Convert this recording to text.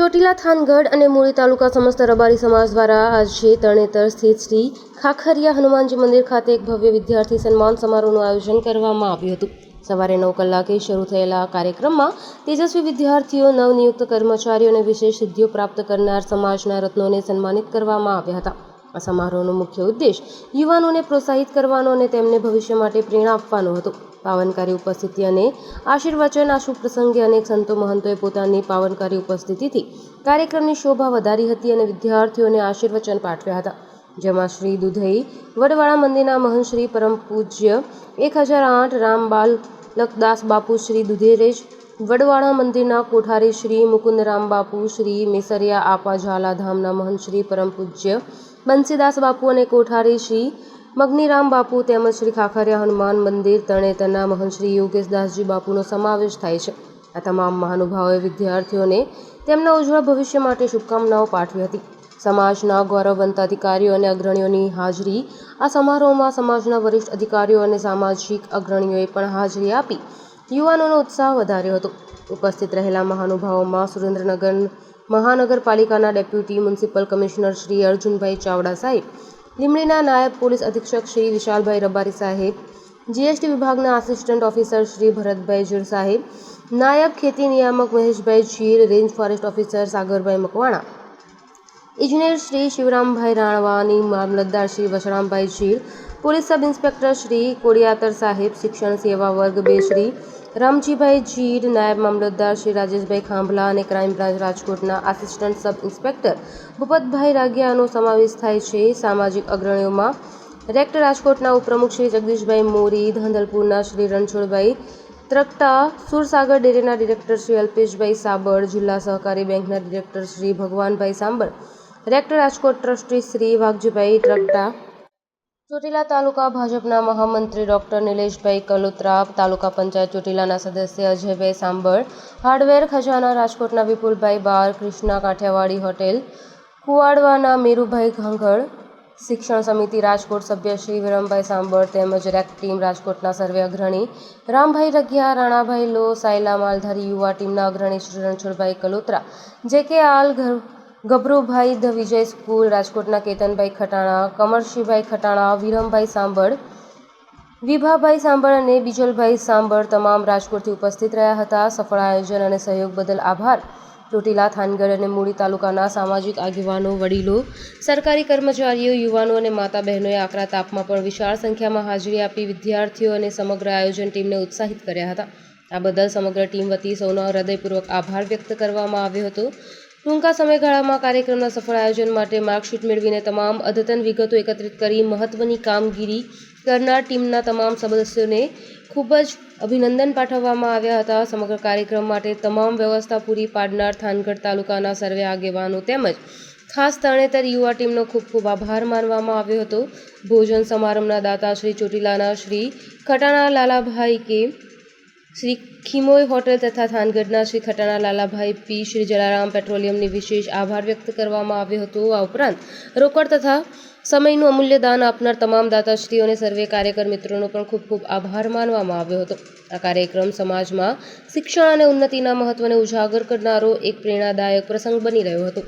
ચોટીલા થાનગઢ અને મૂળી તાલુકા સમસ્ત રબારી સમાજ દ્વારા આજે તરણેતર સ્થિત શ્રી ખાખરિયા હનુમાનજી મંદિર ખાતે એક ભવ્ય વિદ્યાર્થી સન્માન સમારોહનું આયોજન કરવામાં આવ્યું હતું. સવારે નવ કલાકે શરૂ થયેલા કાર્યક્રમમાં તેજસ્વી વિદ્યાર્થીઓ, નવનિયુક્ત કર્મચારીઓ અને વિશેષ સિદ્ધિઓ પ્રાપ્ત કરનાર સમાજના રત્નોને સન્માનિત કરવામાં આવ્યા હતા. આ સમારોહનો મુખ્ય ઉદ્દેશ યુવાનોને પ્રોત્સાહિત કરવાનો અને તેમને ભવિષ્ય માટે પ્રેરણા આપવાનો હતો. પાવનકારી ઉપસ્થિતિ અને આશીર્વચન આ શુભ પ્રસંગે અનેક સંતો મહંતોએ પોતાની પાવનકારી ઉપસ્થિતિથી કાર્યક્રમની શોભા વધારી હતી અને વિદ્યાર્થીઓને આશીર્વચન પાઠવ્યા હતા. જેમાં શ્રી દુધઈ વડવાળા મંદિરના મહંત શ્રી પરમ પૂજ્ય એક હજાર આઠ રામબાલ લખદાસ બાપુ શ્રી દુધેરેજ, વડવાળા મંદિરના કોઠારી શ્રી મુકુંદરામ બાપુ, શ્રી મેસરિયા આપા ઝાલા ધામના મહંત શ્રી પરમ પૂજ્ય બંસીદાસ બાપુ અને કોઠારી શ્રી મગનીરામ બાપુ તેમજ શ્રી ખાખરિયા હનુમાન મંદિર તરણેતરના મહંત શ્રી યોગેશદાસજી બાપુનો સમાવેશ થાય છે. આ તમામ મહાનુભાવોએ વિદ્યાર્થીઓને તેમના ઉજ્જવળ ભવિષ્ય માટે શુભકામનાઓ પાઠવી હતી. સમાજના ગૌરવવંત અધિકારીઓ અને અગ્રણીઓની હાજરી આ સમારોહમાં સમાજના વરિષ્ઠ અધિકારીઓ અને સામાજિક અગ્રણીઓએ પણ હાજરી આપી યુવાનોનો ઉત્સાહ વધાર્યો હતો. ઉપસ્થિત રહેલા મહાનુભાવોમાં સુરેન્દ્રનગર મહાનગરપાલિકાના deputy municipal commissioner Shri Arjunbhai Chavda સાહેબ, લીમડીના નાયબ પોલીસ અધિક્ષક શ્રી વિશાલભાઈ રબારી સાહેબ, જીએસટી વિભાગના આસિસ્ટન્ટ ઓફિસર શ્રી ભરતભાઈ જીર સાહેબ, નાયબ ખેતી નિયામક Maheshbhai Jir range forest officer Sagarbhai Makwana. ઇજનેર શ્રી શિવરામભાઈ રાણવાની મામલતદાર Shri Vasrambhai Jir police sub inspector Shri Kodiyatar સાહેબ, શિક્ષણ સેવા વર્ગ બે શ્રી રામજીભાઈ જીર, નાયબ મામલતદાર શ્રી રાજેશભાઈ ખાંભલા અને ક્રાઇમ બ્રાન્ચ રાજકોટના આસિસ્ટન્ટ સબ ઇન્સ્પેક્ટર ભૂપતભાઈ રાગિયાનો સમાવેશ થાય છે. સામાજિક અગ્રણીઓમાં રેક્ટર રાજકોટના ઉપપ્રમુખ શ્રી જગદીશભાઈ મોરી, ધાંધલપુરના શ્રી રણછોડભાઈ ત્રકટા સુરસાગર ડેરીના ડિરેક્ટર શ્રી અલ્પેશભાઈ સાબળ, જિલ્લા સહકારી બેંકના ડિરેક્ટર શ્રી ભગવાનભાઈ સાંબળ રેક્ટર રાજકોટ ટ્રસ્ટી શ્રી વાઘજીભાઈ ત્રકટા ચોટીલા તાલુકા ભાજપના મહામંત્રી ડોક્ટર નિલેશભાઈ કલોત્રા, તાલુકા પંચાયત ચોટીલાના સદસ્ય અજયભાઈ સાંભળ, હાર્ડવેર ખજાના રાજકોટના વિપુલભાઈ બાર, કૃષ્ણા કાઠિયાવાડી હોટેલ, કુવાડવાના મીરુભાઈ ઘંઘળ, શિક્ષણ સમિતિ રાજકોટ સભ્ય શ્રી વિરમભાઈ સાંભળ તેમજ રેક ટીમ રાજકોટના સર્વે અગ્રણી, રામભાઈ રઘિયા, રાણાભાઈ લો, સાયલા માલધારી યુવા ટીમના અગ્રણી શ્રી રણછોડભાઈ કલોત્રા જે કે આલ ઘર ગભરુભાઈ ધ વિજય સ્કૂલ, રાજકોટના કેતનભાઈ ખટાણા, કમરશીભાઈ ખટાણા, વિરમભાઈ સાંભળ, વિભાભાઈ સાંભળ અને બીજલભાઈ સાંભળ તમામ રાજકોટથી ઉપસ્થિત રહ્યા હતા. સફળ આયોજન અને સહયોગ બદલ આભાર. ચોટીલા, થાનગઢ અને મૂળી તાલુકાના સામાજિક આગેવાનો, વડીલો, સરકારી કર્મચારીઓ, યુવાનો અને માતા બહેનોએ આકરા તાપમાં પણ વિશાળ સંખ્યામાં હાજરી આપી વિદ્યાર્થીઓ અને સમગ્ર આયોજન ટીમને ઉત્સાહિત કર્યા હતા. આ બદલ સમગ્ર ટીમ વતી સૌનો હૃદયપૂર્વક આભાર વ્યક્ત કરવામાં આવ્યો હતો. ટૂંકા સમયગાળામાં કાર્યક્રમના સફળ આયોજન માટે માર્કશીટ મેળવીને તમામ અદ્યતન વિગતો એકત્રિત કરી મહત્વની કામગીરી કરનાર ટીમના તમામ સદસ્યોને ખૂબ જ અભિનંદન પાઠવવામાં આવ્યા હતા. સમગ્ર કાર્યક્રમ માટે તમામ વ્યવસ્થા પૂરી પાડનાર થાનગઢ તાલુકાના સર્વે આગેવાનો તેમજ ખાસ તરણેતર યુવા ટીમનો ખૂબ ખૂબ આભાર માનવામાં આવ્યો હતો. ભોજન સમારંભના દાતા શ્રી ચોટીલાના શ્રી ખટાણા લાલાભાઈ કે શ્રી ખીમોય હોટેલ તથા થાનગઢના શ્રી ખટાણા લાલાભાઈ પી, શ્રી જલારામ પેટ્રોલિયમની વિશેષ આભાર વ્યક્ત કરવામાં આવ્યો હતો. આ ઉપરાંત રોકડ તથા સમયનું અમૂલ્ય દાન આપનાર તમામ દાતાશ્રીઓ અને સર્વે કાર્યકર મિત્રોનો પણ ખૂબ ખૂબ આભાર માનવામાં આવ્યો હતો. આ કાર્યક્રમ સમાજમાં શિક્ષણ અને ઉન્નતિના મહત્વને ઉજાગર કરનારો એક પ્રેરણાદાયક પ્રસંગ બની રહ્યો હતો.